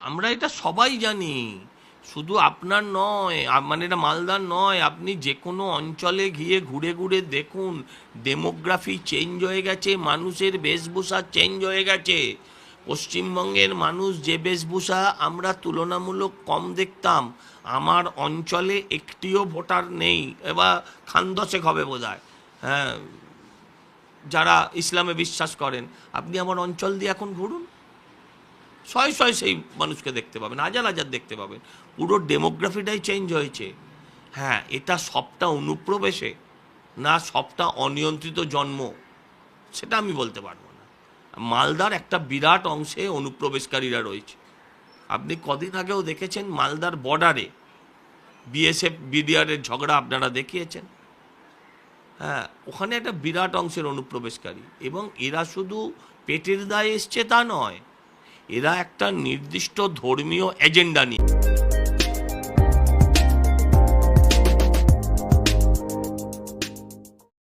আমরা এটা সবাই জানি। শুধু আপনার নয় মানে এটা মালদার নয়, আপনি যে কোনো অঞ্চলে গিয়ে ঘুরে ঘুরে দেখুন ডেমোগ্রাফি চেঞ্জ হয়ে গেছে, মানুষের বেশভূষা চেঞ্জ হয়ে গেছে। পশ্চিমবঙ্গের মানুষ যে বেশভূষা আমরা তুলনামূলক কম দেখতাম, আমার অঞ্চলে একটিও ভোটার নেই এবার খান দশেক হবে বোধ হ্যাঁ যারা ইসলামে বিশ্বাস করেন। আপনি আমার অঞ্চল দিয়ে এখন ঘুরুন। শয়ে শয়ে সেই মানুষকে দেখতে পাবেন হাজার হাজার দেখতে পাবেন। পুরো ডেমোগ্রাফিটাই চেঞ্জ হয়েছে। হ্যাঁ এটা সবটা অনুপ্রবেশে, না সবটা অনিয়ন্ত্রিত জন্ম, সেটা আমি বলতে পারব না। মালদার একটা বিরাট অংশে অনুপ্রবেশকারীরা রয়েছে। আপনি কদিন আগেও দেখেছেন মালদার বর্ডারে বিএসএফ বিডিআরের ঝগড়া আপনারা দেখিয়েছেন? হ্যাঁ ওখানে একটা বিরাট অংশের অনুপ্রবেশকারী এবং এরা শুধু পেটের দায়ে এসছে তা নয় এরা একটা নির্দিষ্ট ধর্মীয় এজেন্ডা নিয়ে।